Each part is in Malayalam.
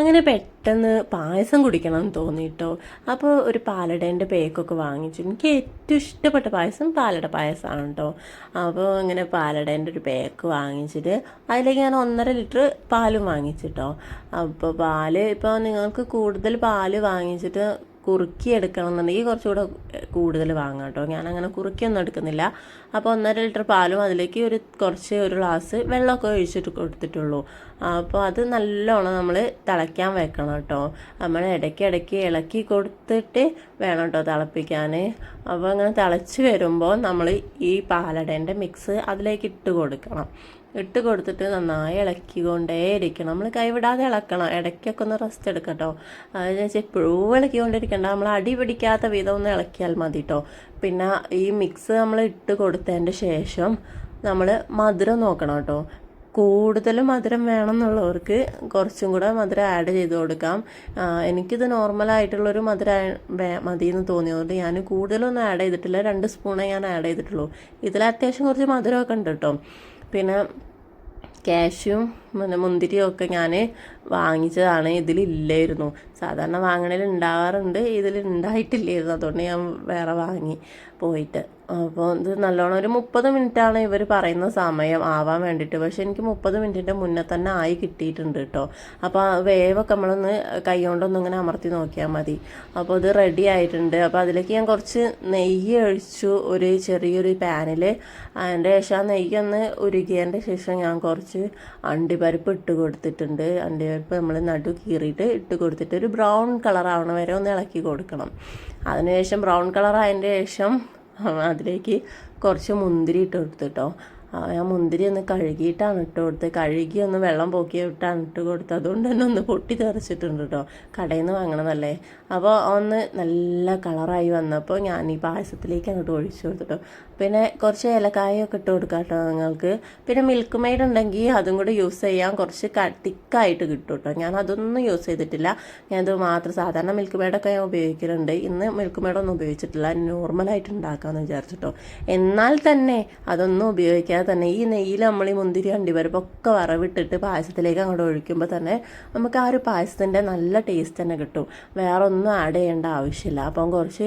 അങ്ങനെ പെട്ടെന്ന് പായസം കുടിക്കണം എന്ന് തോന്നിയിട്ടോ. അപ്പോൾ ഒരു പാലടേന്റെ പേക്കൊക്കെ വാങ്ങിച്ചു. എനിക്ക് ഏറ്റവും ഇഷ്ടപ്പെട്ട പായസം പാലട പായസമാണ് കേട്ടോ അപ്പോൾ ഇങ്ങനെ പാലടേന്റെ ഒരു പേക്ക് വാങ്ങിച്ചിട്ട് അതിലേക്ക് ഞാൻ ഒന്നര ലിറ്റർ പാലും വാങ്ങിച്ചിട്ടോ. അപ്പോൾ പാൽ ഇപ്പോൾ നിങ്ങൾക്ക് കൂടുതൽ പാൽ വാങ്ങിച്ചിട്ട് കുറുക്കി എടുക്കണം എന്നുണ്ടെങ്കിൽ കുറച്ചുകൂടെ കൂടുതൽ വാങ്ങാം കേട്ടോ. ഞാൻ അങ്ങനെ കുറുക്കിയൊന്നും എടുക്കുന്നില്ല. അപ്പോൾ ഒന്നര ലിറ്റർ പാലും അതിലേക്ക് ഒരു കുറച്ച് ഒരു ഗ്ലാസ് വെള്ളമൊക്കെ ഒഴിച്ചിട്ട് കൊടുത്തിട്ടുള്ളൂ. അപ്പോൾ അത് നല്ലോണം നമ്മൾ തിളയ്ക്കാൻ വെക്കണം കേട്ടോ. നമ്മൾ ഇടയ്ക്ക് ഇടയ്ക്ക് ഇളക്കി കൊടുത്തിട്ട് വേണം കേട്ടോ തിളപ്പിക്കാൻ. അപ്പോൾ അങ്ങനെ തിളച്ച് വരുമ്പോൾ നമ്മൾ ഈ പാലടേന്റെ മിക്സ് അതിലേക്ക് ഇട്ട് കൊടുക്കണം. ഇട്ട് കൊടുത്തിട്ട് നന്നായി ഇളക്കിക്കൊണ്ടേയിരിക്കണം. നമ്മൾ കൈവിടാതെ ഇളക്കണം. ഇടയ്ക്കൊക്കെ ഒന്ന് റെസ്റ്റ് എടുക്കട്ടോ. അതെന്ന് വെച്ചാൽ എപ്പോഴും ഇളക്കിക്കൊണ്ടിരിക്കണ്ട. നമ്മൾ അടി പിടിക്കാത്ത വിധം ഒന്ന് ഇളക്കിയാൽ മതി കേട്ടോ പിന്നെ ഈ മിക്സ് നമ്മൾ ഇട്ട് കൊടുത്തതിന്റെ ശേഷം നമ്മൾ മധുരം നോക്കണം കേട്ടോ കൂടുതൽ മധുരം വേണമെന്നുള്ളവർക്ക് കുറച്ചും കൂടെ മധുരം ആഡ് ചെയ്ത് കൊടുക്കാം. എനിക്കിത് നോർമലായിട്ടുള്ളൊരു മധുരം മതി എന്ന് തോന്നിയതുകൊണ്ട് ഞാൻ കൂടുതലൊന്നും ആഡ് ചെയ്തിട്ടില്ല. രണ്ട് സ്പൂണേ ഞാൻ ആഡ് ചെയ്തിട്ടുള്ളൂ. ഇതിൽ അത്യാവശ്യം കുറച്ച് മധുരമൊക്കെ ഉണ്ട് കേട്ടോ പിന്നെ ക്യാഷ്യും മുന്തിരിയൊക്കെ ഞാൻ വാങ്ങിച്ചതാണ്. ഇതിലില്ലായിരുന്നു. സാധാരണ വാങ്ങണതിൽ ഉണ്ടാവാറുണ്ട് ഇതിൽ ഉണ്ടായിട്ടില്ലായിരുന്നു അതുകൊണ്ട് ഞാൻ വേറെ വാങ്ങി പോയിട്ട്. അപ്പോൾ ഇത് നല്ലോണം ഒരു മുപ്പത് മിനിറ്റാണ് ഇവർ പറയുന്ന സമയം ആവാൻ വേണ്ടിയിട്ട് പക്ഷെ എനിക്ക് മുപ്പത് മിനിറ്റിന്റെ മുന്നേ തന്നെ ആയി കിട്ടിയിട്ടുണ്ട് കേട്ടോ അപ്പോൾ വേവൊക്കെ നമ്മളൊന്ന് കൈ കൊണ്ടൊന്നും ഇങ്ങനെ അമർത്തി നോക്കിയാൽ മതി. അപ്പോൾ ഇത് റെഡി ആയിട്ടുണ്ട്. അപ്പോൾ അതിലേക്ക് ഞാൻ കുറച്ച് നെയ്യ് ഒഴിച്ചു ഒരു ചെറിയൊരു പാനിൽ അതിന്റെ ശേഷം ആ നെയ്യൊന്ന് ഉരുകിയതിന്റെ ശേഷം ഞാൻ കുറച്ച് അണ്ടിപ്പരിപ്പ് ഇട്ട് കൊടുത്തിട്ടുണ്ട്. അണ്ടിപ്പരിപ്പ് നമ്മൾ നടു കീറിയിട്ട് ഇട്ട് കൊടുത്തിട്ട് ഒരു ബ്രൗൺ കളർ ആവണ വരെ ഒന്ന് ഇളക്കി കൊടുക്കണം. അതിനുശേഷം ബ്രൗൺ കളർ ആയതിന്റെ ശേഷം അതിലേക്ക് കുറച്ച് മുന്തിരി ഇട്ട് കൊടുത്തിട്ടോ ആ മുന്തിരി ഒന്ന് കഴുകിയിട്ടാണ് ഇട്ട് കൊടുത്തത് കഴുകി ഒന്ന് വെള്ളം പോക്കിയിട്ടാണ് ഇട്ട് കൊടുത്തത് അതുകൊണ്ട് തന്നെ ഒന്ന് പൊട്ടി തെറിച്ചിട്ടുണ്ട് കേട്ടോ കടയിൽ നിന്ന് വാങ്ങണതല്ലേ? അപ്പോൾ ഒന്ന് നല്ല കളറായി വന്നപ്പോൾ ഞാൻ ഈ പായസത്തിലേക്ക് അങ്ങോട്ട് ഒഴിച്ചു കൊടുത്തിട്ടോ പിന്നെ കുറച്ച് ഏലക്കായൊക്കെ ഇട്ട് കൊടുക്കാം കേട്ടോ നിങ്ങൾക്ക് പിന്നെ മിൽക്ക് മെയ്ഡ് ഉണ്ടെങ്കിൽ അതും കൂടി യൂസ് ചെയ്യാം. കുറച്ച് തിക്കായിട്ട് കിട്ടും കേട്ടോ. ഞാൻ അതൊന്നും യൂസ് ചെയ്തിട്ടില്ല. ഞാനത് മാത്രം സാധാരണ മിൽക്ക് മെയ്ഡൊക്കെ ഞാൻ ഉപയോഗിക്കലുണ്ട്. ഇന്ന് മിൽക്ക് മെയ്ഡൊന്നും ഉപയോഗിച്ചിട്ടില്ല. നോർമലായിട്ട് ഉണ്ടാക്കാമെന്ന് വിചാരിച്ചിട്ടോ. എന്നാൽ തന്നെ അതൊന്നും ഉപയോഗിക്കാതെ തന്നെ ഈ നെയ്യിൽ നമ്മൾ ഈ മുന്തിരി അണ്ടിപ്പരിപ്പൊക്കെ വറവിട്ടിട്ട് പായസത്തിലേക്ക് അങ്ങോട്ട് ഒഴിക്കുമ്പോൾ തന്നെ നമുക്ക് ആ ഒരു പായസത്തിന്റെ നല്ല ടേസ്റ്റ് തന്നെ കിട്ടും. വേറെ ഒന്നും ആഡ് ചെയ്യേണ്ട ആവശ്യമില്ല. അപ്പം കുറച്ച്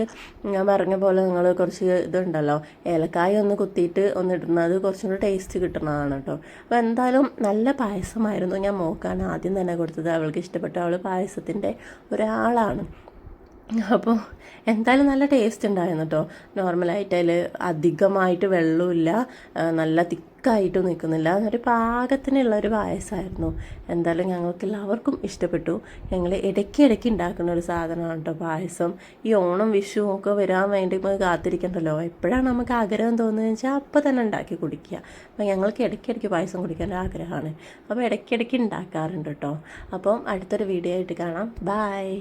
ഞാൻ പറഞ്ഞ പോലെ നിങ്ങൾ കുറച്ച് ഇതുണ്ടല്ലോ ഏലക്കായ ഒന്ന് കുത്തിയിട്ട് ഒന്ന് ഇടുന്നത് കുറച്ചും കൂടി ടേസ്റ്റ് കിട്ടുന്നതാണ് കേട്ടോ അപ്പോൾ എന്തായാലും നല്ല പായസമായിരുന്നു. ഞാൻ മോക്കാണ് ആദ്യം തന്നെ കൊടുത്തത്. അവൾക്ക് ഇഷ്ടപ്പെട്ടു അവൾ പായസത്തിന്റെ ഒരാളാണ്. അപ്പോൾ എന്തായാലും നല്ല ടേസ്റ്റ് ഉണ്ടായിരുന്നു കേട്ടോ നോർമലായിട്ട് അതിൽ അധികമായിട്ട് വെള്ളമില്ല നല്ല തിക്കായിട്ട് നിൽക്കുന്നില്ല ഒരു പാകത്തിനുള്ള ഒരു പായസമായിരുന്നു എന്തായാലും ഞങ്ങൾക്ക് എല്ലാവർക്കും ഇഷ്ടപ്പെട്ടു. ഞങ്ങൾ ഇടയ്ക്ക് ഇടയ്ക്ക് ഉണ്ടാക്കുന്ന ഒരു സാധനമാണ് കേട്ടോ പായസം. ഈ ഓണം വിഷു ഒക്കെ വരാൻ വേണ്ടി കാത്തിരിക്കണ്ടല്ലോ. എപ്പോഴാണ് നമുക്ക് ആഗ്രഹം തോന്നുന്നത് വെച്ചാൽ അപ്പോൾ തന്നെ ഉണ്ടാക്കി കുടിക്കുക. അപ്പോൾ ഞങ്ങൾക്ക് ഇടയ്ക്കിടയ്ക്ക് പായസം കുടിക്കാൻ ആഗ്രഹമാണ്. അപ്പോൾ ഇടയ്ക്കിടയ്ക്ക് ഉണ്ടാക്കാറുണ്ട് കേട്ടോ അപ്പം അടുത്തൊരു വീഡിയോ ആയിട്ട് കാണാം. ബായ്